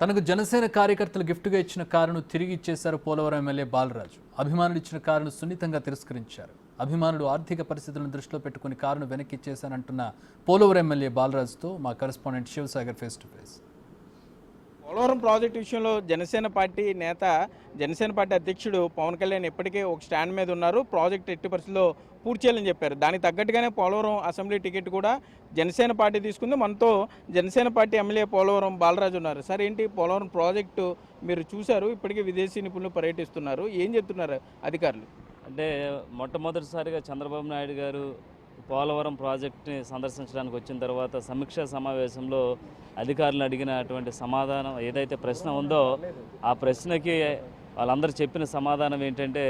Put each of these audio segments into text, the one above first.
తనకు జనసేన కార్యకర్తలు గిఫ్ట్గా ఇచ్చిన కారును తిరిగి ఇచ్చేశారు పోలవరం ఎమ్మెల్యే బాలరాజు. అభిమానులు ఇచ్చిన కారును సున్నితంగా తిరస్కరించారు. అభిమానులు ఆర్థిక పరిస్థితులను దృష్టిలో పెట్టుకుని కారును వెనక్కి ఇచ్చేశానంటున్న పోలవరం ఎమ్మెల్యే బాలరాజుతో మా correspondent Sivasagar face to face. Polavaram project విషయంలో జనసేన పార్టీ నేత జనసేన పార్టీ అధ్యక్షుడు పవన్ కళ్యాణ్ ఇప్పటికే ఒక స్టాండ్ మీద ఉన్నారు. ప్రాజెక్ట్ ఎట్టి పరిస్థితుల్లో పూర్తి చేయాలని చెప్పారు. దానికి తగ్గట్టుగానే పోలవరం అసెంబ్లీ టికెట్ కూడా జనసేన పార్టీ తీసుకుంది. మనతో జనసేన పార్టీ ఎమ్మెల్యే పోలవరం బాలరాజు ఉన్నారు. సార్ ఏంటి పోలవరం ప్రాజెక్టు మీరు చూశారు? ఇప్పటికే విదేశీ నిపుణులు పర్యటిస్తున్నారు. ఏం చెప్తున్నారు అధికారులు? అంటే మొట్టమొదటిసారిగా చంద్రబాబు నాయుడు గారు పోలవరం ప్రాజెక్ట్ని సందర్శించడానికి వచ్చిన తర్వాత సమీక్షా సమావేశంలో అధికారులు అడిగినటువంటి సమాధానం ఏదైతే ప్రశ్న ఉందో ఆ ప్రశ్నకి వాళ్ళందరూ చెప్పిన సమాధానం ఏంటంటే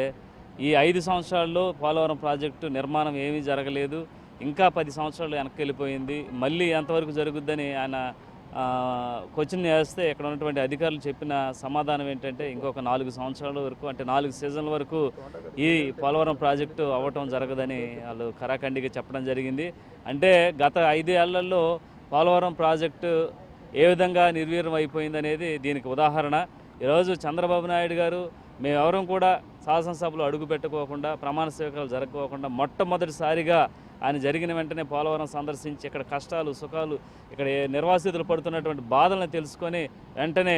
ఈ ఐదు సంవత్సరాల్లో పోలవరం ప్రాజెక్టు నిర్మాణం ఏమీ జరగలేదు ఇంకా పది సంవత్సరాలు వెనక్కి వెళ్ళిపోయింది మళ్ళీ ఎంతవరకు జరుగుద్దని ఆయన క్వశ్చన్ వేస్తే ఇక్కడ ఉన్నటువంటి అధికారులు చెప్పిన సమాధానం ఏంటంటే ఇంకొక నాలుగు సంవత్సరాల వరకు అంటే నాలుగు సీజన్ల వరకు ఈ పోలవరం ప్రాజెక్టు అవ్వటం జరగదని వాళ్ళు కరాఖండిగా చెప్పడం జరిగింది. అంటే గత ఐదేళ్ళలో పోలవరం ప్రాజెక్టు ఏ విధంగా నిర్వీర్యం అయిపోయిందనేది దీనికి ఉదాహరణ. ఈరోజు చంద్రబాబు నాయుడు గారు మేమెవరం కూడా శాసనసభలో అడుగు పెట్టుకోకుండా ప్రమాణ స్వీకారాలు జరగకోకుండా మొట్టమొదటిసారిగా ఆయన జరిగిన వెంటనే పోలవరం సందర్శించి ఇక్కడ కష్టాలు సుఖాలు ఇక్కడ ఏ నిర్వాసితులు పడుతున్నటువంటి బాధలను తెలుసుకొని వెంటనే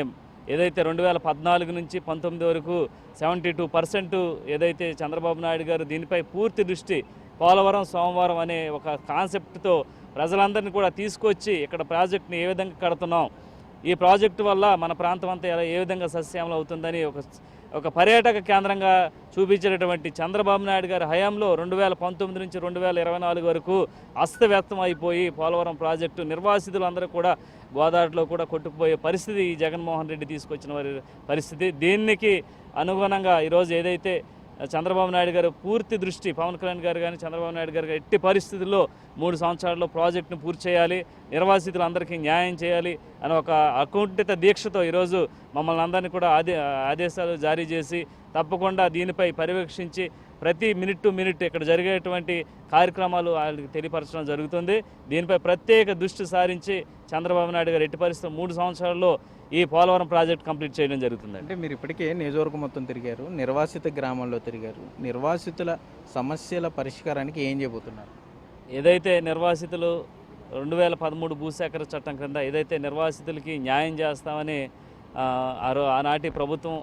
ఏదైతే రెండు వేల పద్నాలుగు నుంచి పంతొమ్మిది వరకు సెవెంటీ టూ పర్సెంట్ ఏదైతే చంద్రబాబు నాయుడు గారు దీనిపై పూర్తి దృష్టి పోలవరం సోమవారం అనే ఒక కాన్సెప్ట్తో ప్రజలందరినీ కూడా తీసుకొచ్చి ఇక్కడ ప్రాజెక్ట్ని ఏ విధంగా కడుతున్నాం ఈ ప్రాజెక్టు వల్ల మన ప్రాంతం అంతా ఎలా ఏ విధంగా సస్యామలం అవుతుందని ఒక ఒక పర్యాటక కేంద్రంగా చూపించినటువంటి చంద్రబాబు నాయుడు గారి హయాంలో రెండు వేల పంతొమ్మిది నుంచి రెండు వేల ఇరవై నాలుగు వరకు అస్తవ్యస్తం అయిపోయి పోలవరం ప్రాజెక్టు నిర్వాసితులందరూ కూడా గోదావరిలో కూడా కొట్టుకుపోయే పరిస్థితి ఈ జగన్మోహన్ రెడ్డి తీసుకొచ్చిన వారి పరిస్థితి. దీనికి అనుగుణంగా ఈరోజు ఏదైతే చంద్రబాబు నాయుడు గారు పూర్తి దృష్టి పవన్ కళ్యాణ్ గారు కానీ చంద్రబాబు నాయుడు గారు ఎట్టి పరిస్థితుల్లో మూడు సంవత్సరాల్లో ప్రాజెక్టును పూర్తి చేయాలి నిర్వాసితులందరికీ న్యాయం చేయాలి అని ఒక అకుంఠిత దీక్షతో ఈరోజు మమ్మల్ని అందరినీ కూడా ఆదే ఆదేశాలు జారీ చేసి తప్పకుండా దీనిపై పర్యవేక్షించి ప్రతి మినిట్ టు మినిట్ ఇక్కడ జరిగేటువంటి కార్యక్రమాలు వాళ్ళకి తెలియపరచడం జరుగుతుంది. దీనిపై ప్రత్యేక దృష్టి సారించి చంద్రబాబు నాయుడు గారు ఎట్టి పరిస్థితుల్లో మూడు సంవత్సరాల్లో ఈ పోలవరం ప్రాజెక్ట్ కంప్లీట్ చేయడం జరుగుతుంది. అంటే మీరు ఇప్పటికే నియోజకవర్గం మొత్తం తిరిగారు నిర్వాసిత గ్రామాల్లో తిరిగారు. నిర్వాసితుల సమస్యల పరిష్కారానికి ఏం చేయబోతున్నారు? ఏదైతే నిర్వాసితులు రెండు వేల పదమూడు భూసేకరణ చట్టం క్రింద ఏదైతే నిర్వాసితులకి న్యాయం చేస్తామని ఆనాటి ప్రభుత్వం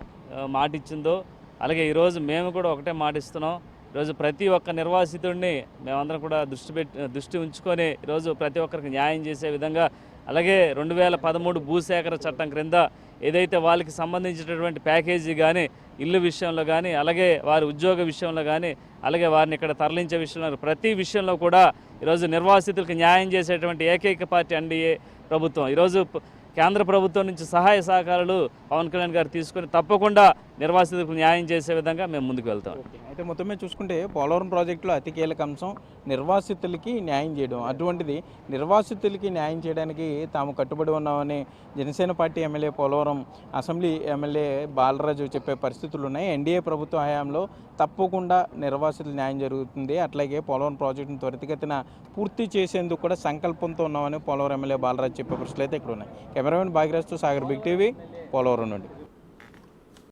మాటిచ్చిందో అలాగే ఈరోజు మేము కూడా ఒకటే మాటిస్తున్నాం ఈరోజు ప్రతి ఒక్క నిర్వాసితుడిని మేమందరం కూడా దృష్టి పెట్టి దృష్టి ఉంచుకొని ఈరోజు ప్రతి ఒక్కరికి న్యాయం చేసే విధంగా అలాగే రెండు వేల పదమూడు భూసేకర చట్టం క్రింద ఏదైతే వాళ్ళకి సంబంధించినటువంటి ప్యాకేజీ కానీ ఇల్లు విషయంలో కానీ అలాగే వారి ఉద్యోగ విషయంలో కానీ అలాగే వారిని ఇక్కడ తరలించే విషయంలో ప్రతి విషయంలో కూడా ఈరోజు నిర్వాసితులకు న్యాయం చేసేటువంటి ఏకైక పార్టీ ఎన్డీఏ ప్రభుత్వం. ఈరోజు కేంద్ర ప్రభుత్వం నుంచి సహాయ సహకారాలు పవన్ కళ్యాణ్ గారు తీసుకొని తప్పకుండా నిర్వాసితులకు న్యాయం చేసే విధంగా మేము ముందుకు వెళ్తాం. అయితే మొత్తం మీద చూసుకుంటే పోలవరం ప్రాజెక్టులో అతి కీలక అంశం నిర్వాసితులకి న్యాయం చేయడం. అటువంటిది నిర్వాసితులకి న్యాయం చేయడానికి తాము కట్టుబడి ఉన్నామని Janasena party MLA Polavaram assembly MLA Balaraju చెప్పే పరిస్థితులు ఉన్నాయి. ఎన్డీఏ ప్రభుత్వ హయాంలో తప్పకుండా నిర్వాసితులు న్యాయం జరుగుతుంది. అట్లాగే పోలవరం ప్రాజెక్టును త్వరితగతిన పూర్తి చేసేందుకు కూడా సంకల్పంతో ఉన్నామని పోలవరం ఎమ్మెల్యే బాలరాజు చెప్పే పరిస్థితులు అయితే ఇక్కడ ఉన్నాయి. కెమెరామెన్ భాగ్యరాజ్తో సాగర్ బిగ్ టీవీ పోలవరం నుండి.